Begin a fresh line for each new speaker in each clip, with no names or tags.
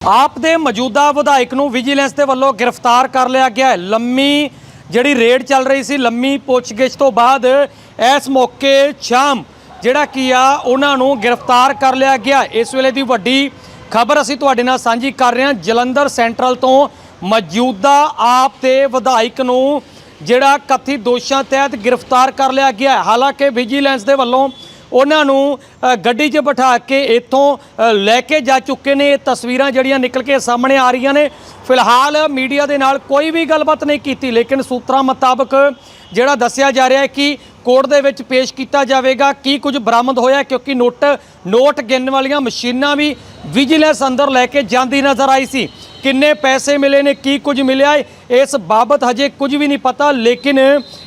ਆਪ ਦੇ ਮੌਜੂਦਾ ਵਿਧਾਇਕ ਨੂੰ ਵਿਜੀਲੈਂਸ ਦੇ ਵੱਲੋਂ ਗ੍ਰਿਫਤਾਰ ਕਰ ਲਿਆ ਗਿਆ ਹੈ। ਲੰਮੀ ਜਿਹੜੀ ਰੇਡ ਚੱਲ ਰਹੀ ਸੀ, ਲੰਮੀ ਪੁੱਛਗਿੱਛ ਤੋਂ ਬਾਅਦ ਇਸ ਮੌਕੇ ਸ਼ਾਮ ਜਿਹੜਾ ਕੀ ਆ, ਉਹਨਾਂ ਨੂੰ ਗ੍ਰਿਫਤਾਰ ਕਰ ਲਿਆ ਗਿਆ ਇਸ ਵੇਲੇ ਦੀ ਵੱਡੀ ਖਬਰ ਅਸੀਂ ਤੁਹਾਡੇ ਨਾਲ ਸਾਂਝੀ ਕਰ ਰਹੇ ਹਾਂ। ਜਲੰਧਰ ਸੈਂਟਰਲ ਤੋਂ ਮੌਜੂਦਾ ਆਪ ਦੇ ਵਿਧਾਇਕ ਨੂੰ ਜਿਹੜਾ ਕਥਿਤ ਦੋਸ਼ਾਂ ਤਹਿਤ ਗ੍ਰਿਫਤਾਰ ਕਰ ਲਿਆ ਗਿਆ ਹਾਲਾਂਕਿ ਵਿਜੀਲੈਂਸ ਦੇ ਵੱਲੋਂ ਉਹਨਾਂ ਨੂੰ ਗੱਡੀ 'ਚ ਬਿਠਾ ਕੇ ਇੱਥੋਂ ਲੈ ਕੇ ਜਾ ਚੁੱਕੇ ਨੇ। ਇਹ ਤਸਵੀਰਾਂ ਜਿਹੜੀਆਂ ਨਿਕਲ ਕੇ ਸਾਹਮਣੇ ਆ ਰਹੀਆਂ ਨੇ। ਫਿਲਹਾਲ ਮੀਡੀਆ ਦੇ ਨਾਲ ਕੋਈ ਵੀ ਗੱਲਬਾਤ ਨਹੀਂ ਕੀਤੀ, ਲੇਕਿਨ ਸੂਤਰਾਂ ਮੁਤਾਬਕ ਜਿਹੜਾ ਦੱਸਿਆ ਜਾ ਰਿਹਾ ਹੈ ਕਿ ਕੋਰਟ ਦੇ ਵਿੱਚ ਪੇਸ਼ ਕੀਤਾ ਜਾਵੇਗਾ। ਕੀ ਕੁਝ ਬਰਾਮਦ ਹੋਇਆ ਕਿਉਂਕਿ ਨੋਟ ਨੋਟ ਗਿਣਨ ਵਾਲੀਆਂ ਮਸ਼ੀਨਾਂ ਵੀ ਵਿਜੀਲੈਂਸ ਅੰਦਰ ਲੈ ਕੇ ਜਾਂਦੀ ਨਜ਼ਰ ਆਈ ਸੀ। ਕਿੰਨੇ ਪੈਸੇ ਮਿਲੇ ਨੇ, ਕੀ ਕੁਝ ਮਿਲਿਆ ਇਸ ਬਾਬਤ ਹਜੇ ਕੁਝ ਵੀ ਨਹੀਂ ਪਤਾ, ਲੇਕਿਨ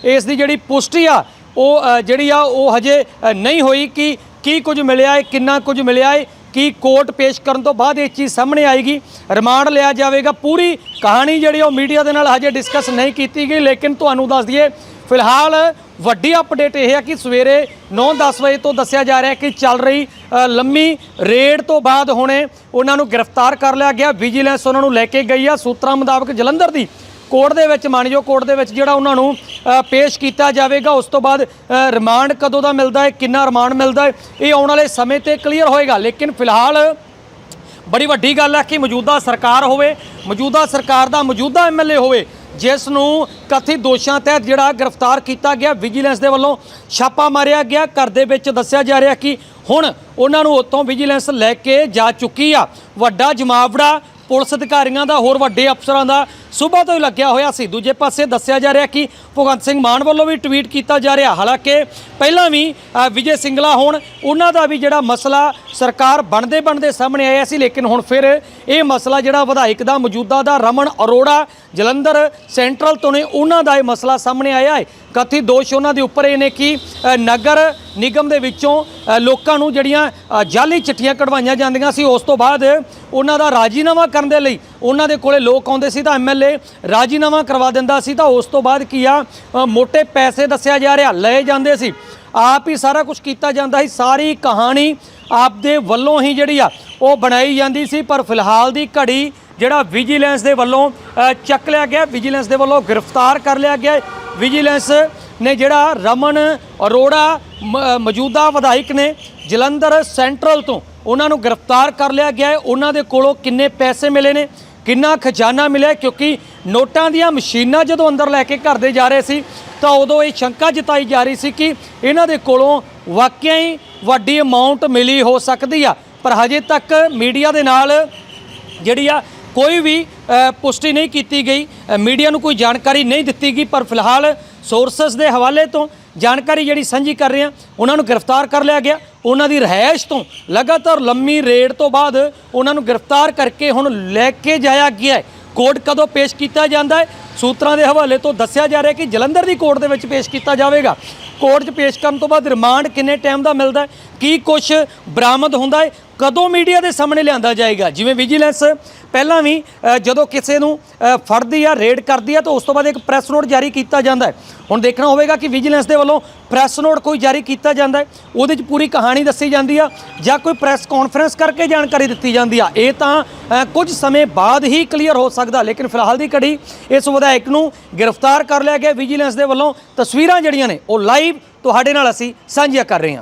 ਇਸ ਦੀ ਜਿਹੜੀ ਪੁਸ਼ਟੀ ਆ ਉਹ ਜਿਹੜੀ ਆ, ਉਹ ਹਜੇ ਨਹੀਂ ਹੋਈ ਕਿ ਕੀ ਕੁਝ ਮਿਲਿਆ ਹੈ, ਕਿੰਨਾ ਕੁਝ ਮਿਲਿਆ ਹੈ, ਕੀ ਕੋਰਟ ਪੇਸ਼ ਕਰਨ ਤੋਂ ਬਾਅਦ ਇਹ ਚੀਜ਼ ਸਾਹਮਣੇ ਆਏਗੀ। ਰਿਮਾਂਡ ਲਿਆ ਜਾਵੇਗਾ। ਪੂਰੀ ਕਹਾਣੀ ਜਿਹੜੀ ਉਹ ਮੀਡੀਆ ਦੇ ਨਾਲ ਹਜੇ ਡਿਸਕਸ ਨਹੀਂ ਕੀਤੀ ਗਈ, ਲੇਕਿਨ ਤੁਹਾਨੂੰ ਦੱਸ ਦਈਏ, ਫਿਲਹਾਲ ਵੱਡੀ ਅਪਡੇਟ ਇਹ ਹੈ ਕਿ ਸਵੇਰੇ 9-10 ਵਜੇ ਤੋਂ ਦੱਸਿਆ ਜਾ ਰਿਹਾ ਹੈ ਕਿ ਚੱਲ ਰਹੀ ਲੰਮੀ ਰੇਡ ਤੋਂ ਬਾਅਦ ਹੁਣੇ ਉਹਨਾਂ ਨੂੰ ਗ੍ਰਿਫਤਾਰ ਕਰ ਲਿਆ ਗਿਆ। ਵਿਜੀਲੈਂਸ ਉਹਨਾਂ ਨੂੰ ਲੈ ਕੇ ਗਈ ਆ। ਸੂਤਰਾਂ ਮੁਤਾਬਕ ਜਲੰਧਰ ਦੀ ਕੋਰਟ ਦੇ ਵਿੱਚ, ਮਾਨਯੋਗ ਕੋਰਟ ਦੇ ਵਿੱਚ ਜਿਹੜਾ ਉਹਨਾਂ ਨੂੰ ਪੇਸ਼ ਕੀਤਾ ਜਾਵੇਗਾ, ਉਸ ਤੋਂ ਬਾਅਦ ਰਿਮਾਂਡ ਕਦੋਂ ਦਾ ਮਿਲਦਾ ਹੈ, ਕਿੰਨਾ ਰਿਮਾਂਡ ਮਿਲਦਾ ਹੈ, ਇਹ ਆਉਣ ਵਾਲੇ ਸਮੇਂ ਤੇ ਕਲੀਅਰ ਹੋਏਗਾ। ਲੇਕਿਨ ਫਿਲਹਾਲ ਬੜੀ ਵੱਡੀ ਗੱਲ ਹੈ ਕਿ ਮੌਜੂਦਾ ਸਰਕਾਰ ਹੋਵੇ, ਮੌਜੂਦਾ ਸਰਕਾਰ ਦਾ ਮੌਜੂਦਾ ਐਮਐਲਏ ਹੋਵੇ, ਜਿਸ ਨੂੰ ਕਥਿਤ ਦੋਸ਼ਾਂ ਤਹਿਤ ਜਿਹੜਾ ਗ੍ਰਿਫਤਾਰ ਕੀਤਾ ਗਿਆ, ਵਿਜੀਲੈਂਸ ਦੇ ਵੱਲੋਂ ਛਾਪਾ ਮਾਰਿਆ ਗਿਆ। ਘਰ ਦੇ ਵਿੱਚ ਦੱਸਿਆ ਜਾ ਰਿਹਾ ਕਿ ਹੁਣ ਉਹਨਾਂ ਨੂੰ ਉੱਥੋਂ ਵਿਜੀਲੈਂਸ ਲੈ ਕੇ ਜਾ ਚੁੱਕੀ ਆ। ਵੱਡਾ ਜਮਾਵੜਾ ਪੁਲਿਸ ਅਧਿਕਾਰੀਆਂ ਦਾ, ਹੋਰ ਵੱਡੇ ਅਫਸਰਾਂ ਦਾ ਸੂਬਾ ਤੋਂ ਹੀ ਲੱਗਿਆ ਹੋਇਆ ਸੀ। ਦੂਜੇ ਪਾਸੇ ਦੱਸਿਆ ਜਾ ਰਿਹਾ ਕਿ ਭਗਵੰਤ ਸਿੰਘ ਮਾਨ ਵੱਲੋਂ ਵੀ ਟਵੀਟ ਕੀਤਾ ਜਾ ਰਿਹਾ। ਹਾਲਾਂਕਿ ਪਹਿਲਾਂ ਵੀ ਵਿਜੇ ਸਿੰਗਲਾ ਹੋਣ ਉਹਨਾਂ ਦਾ ਵੀ ਜਿਹੜਾ ਮਸਲਾ ਸਰਕਾਰ ਬਣਦੇ ਬਣਦੇ ਸਾਹਮਣੇ ਆਇਆ ਸੀ ਲੇਕਿਨ ਹੁਣ ਫਿਰ ਇਹ ਮਸਲਾ ਜਿਹੜਾ ਵਿਧਾਇਕ ਦਾ ਮੌਜੂਦਾ ਦਾ ਰਮਨ ਅਰੋੜਾ ਜਲੰਧਰ ਸੈਂਟਰਲ ਤੋਂ ਨੇ ਉਹਨਾਂ ਦਾ ਇਹ ਮਸਲਾ ਸਾਹਮਣੇ ਆਇਆ ਹੈ। ਕਥਿਤ ਦੋਸ਼ ਉਹਨਾਂ ਦੇ ਉੱਪਰ ਇਹ ਨੇ ਕਿ ਨਗਰ ਨਿਗਮ ਦੇ ਵਿੱਚੋਂ ਲੋਕਾਂ ਨੂੰ ਜਿਹੜੀਆਂ ਅ, ਜਾਲੀ ਚਿੱਠੀਆਂ ਕਢਵਾਈਆਂ ਜਾਂਦੀਆਂ ਸੀ ਉਸ ਤੋਂ ਬਾਅਦ ਉਹਨਾਂ ਦਾ ਰਾਜੀਨਾਮਾ ਕਰਨ ਦੇ ਲਈ ਉਹਨਾਂ ਦੇ ਕੋਲੇ ਲੋਕ ਆਉਂਦੇ ਸੀ ਤਾਂ ਐਮਐਲਏ ਰਾਜੀਨਾਮਾ ਕਰਵਾ ਦਿੰਦਾ ਸੀ ਤਾਂ ਉਸ ਤੋਂ ਬਾਅਦ ਕੀ ਆ ਅ, ਮੋٹے ਪੈਸੇ ਦੱਸਿਆ ਜਾ ਰਿਹਾ ਲਏ ਜਾਂਦੇ ਸੀ। ਆਪ ਹੀ ਸਾਰਾ ਕੁਝ ਕੀਤਾ ਜਾਂਦਾ ਸੀ ਸਾਰੀ ਕਹਾਣੀ ਆਪ ਦੇ ਵੱਲੋਂ ਹੀ ਜਿਹੜੀ ਆ ਉਹ ਬਣਾਈ ਜਾਂਦੀ ਸੀ ਪਰ ਫਿਲਹਾਲ ਦੀ ਘੜੀ ਜਿਹੜਾ ਵਿਜੀਲੈਂਸ ਦੇ ਵੱਲੋਂ ਚੱਕ ਲਿਆ ਗਿਆ ਵਿਜੀਲੈਂਸ ਦੇ ਵੱਲੋਂ ਗ੍ਰਿਫਤਾਰ ਕਰ ਲਿਆ ਗਿਆ। ਵਿਜੀਲੈਂਸ ਨੇ ਜਿਹੜਾ ਰਮਨ ਅਰੋੜਾ ਮ- ਮੌਜੂਦਾ ਵਿਧਾਇਕ ਨੇ ਜਲੰਧਰ ਸੈਂਟਰਲ ਤੋਂ ਉਹਨਾਂ ਨੂੰ ਗ੍ਰਿਫਤਾਰ ਕਰ ਲਿਆ ਗਿਆ ਹੈ। ਉਹਨਾਂ ਦੇ ਕੋਲੋਂ ਕਿੰਨੇ ਪੈਸੇ ਮਿਲੇ ਨੇ? ਕਿੰਨਾ ਖਜ਼ਾਨਾ ਮਿਲਿਆ ਕਿਉਂਕਿ ਨੋਟਾਂ ਦੀਆਂ ਮਸ਼ੀਨਾਂ ਜਦੋਂ ਅੰਦਰ ਲੈ ਕੇ ਘਰ ਦੇ ਜਾ ਰਹੇ ਸੀ, ਤਾਂ ਉਦੋਂ ਇਹ ਸ਼ੰਕਾ ਜਤਾਈ ਜਾ ਰਹੀ ਸੀ ਕਿ ਇਹਨਾਂ ਦੇ ਕੋਲੋਂ ਵਾਕਿਆ ਹੀ ਵੱਡੀ ਅਮਾਉਂਟ ਮਿਲੀ ਹੋ ਸਕਦੀ ਆ। ਪਰ ਹਜੇ ਤੱਕ ਮੀਡੀਆ ਦੇ ਨਾਲ ਜਿਹੜੀ ਆ ਕੋਈ ਵੀ ਪੁਸ਼ਟੀ ਨਹੀਂ ਕੀਤੀ ਗਈ। ਮੀਡੀਆ ਨੂੰ ਕੋਈ ਜਾਣਕਾਰੀ ਨਹੀਂ ਦਿੱਤੀ ਗਈ, ਪਰ ਫਿਲਹਾਲ ਸੋਰਸਸ ਦੇ ਹਵਾਲੇ ਤੋਂ ਜਾਣਕਾਰੀ ਜਿਹੜੀ ਸਾਂਝੀ ਕਰ ਰਹੇ ਹਾਂ, ਉਹਨਾਂ ਨੂੰ ਗ੍ਰਿਫਤਾਰ ਕਰ ਲਿਆ ਗਿਆ। ਉਹਨਾਂ ਦੀ ਰਹਿائش ਤੋਂ ਲਗਾਤਾਰ ਲੰਮੀ ਰੇਡ ਤੋਂ ਬਾਅਦ ਉਹਨਾਂ ਨੂੰ ਗ੍ਰਿਫਤਾਰ ਕਰਕੇ ਹੁਣ ਲੈ ਕੇ ਜਾਇਆ ਗਿਆ ਹੈ। ਕੋਰਟ ਕਦੋਂ ਪੇਸ਼ ਕੀਤਾ ਜਾਂਦਾ ਹੈ? ਸੂਤਰਾਂ ਦੇ ਹਵਾਲੇ ਤੋਂ ਦੱਸਿਆ ਜਾ ਰਿਹਾ ਕਿ ਜਲੰਧਰ ਦੀ ਕੋਰਟ ਦੇ ਵਿੱਚ ਪੇਸ਼ ਕੀਤਾ ਜਾਵੇਗਾ। ਕੋਰਟ 'ਚ ਪੇਸ਼ ਕਰਨ ਤੋਂ ਬਾਅਦ ਰਿਮਾਂਡ ਕਿੰਨੇ ਟਾਈਮ ਦਾ ਮਿਲਦਾ ਕੀ ਕੁਝ ਬਰਾਮਦ ਹੁੰਦਾ ਹੈ? ਕਦੋਂ ਮੀਡੀਆ ਦੇ ਸਾਹਮਣੇ ਲਿਆਂਦਾ ਜਾਏਗਾ? ਜਿਵੇਂ ਵਿਜੀਲੈਂਸ ਪਹਿਲਾਂ ਵੀ ਜਦੋਂ ਕਿਸੇ ਨੂੰ ਫੜਦੀ ਆ ਰੇਡ ਕਰਦੀ ਆ, ਤਾਂ ਉਸ ਤੋਂ ਬਾਅਦ ਇੱਕ ਪ੍ਰੈਸ ਨੋਟ ਜਾਰੀ ਕੀਤਾ ਜਾਂਦਾ ਹੈ। ਹੁਣ ਦੇਖਣਾ ਹੋਵੇਗਾ ਕਿ ਵਿਜੀਲੈਂਸ ਦੇ ਵੱਲੋਂ ਪ੍ਰੈਸ ਨੋਟ ਕੋਈ ਜਾਰੀ ਕੀਤਾ ਜਾਂਦਾ ਹੈ। ਉਹਦੇ 'ਚ ਪੂਰੀ ਕਹਾਣੀ ਦੱਸੀ ਜਾਂਦੀ ਆ ਜਾਂ ਕੋਈ ਪ੍ਰੈਸ ਕਾਨਫਰੰਸ ਕਰਕੇ ਜਾਣਕਾਰੀ ਦਿੱਤੀ ਜਾਂਦੀ ਆ। ਇਹ ਤਾਂ ਕੁਝ ਸਮੇਂ ਬਾਅਦ ਹੀ ਕਲੀਅਰ ਹੋ ਸਕਦਾ, ਲੇਕਿਨ ਫਿਲਹਾਲ ਦੀ ਘੜੀ ਇਸ ਵਿਧਾਇਕ ਨੂੰ ਗ੍ਰਿਫਤਾਰ ਕਰ ਲਿਆ ਗਿਆ। ਵਿਜੀਲੈਂਸ ਦੇ ਵੱਲੋਂ ਤਸਵੀਰਾਂ ਜਿਹੜੀਆਂ ਨੇ, ਉਹ ਲਾਈਵ ਤੁਹਾਡੇ ਨਾਲ ਅਸੀਂ ਸਾਂਝੀਆਂ ਕਰ ਰਹੇ ਹਾਂ।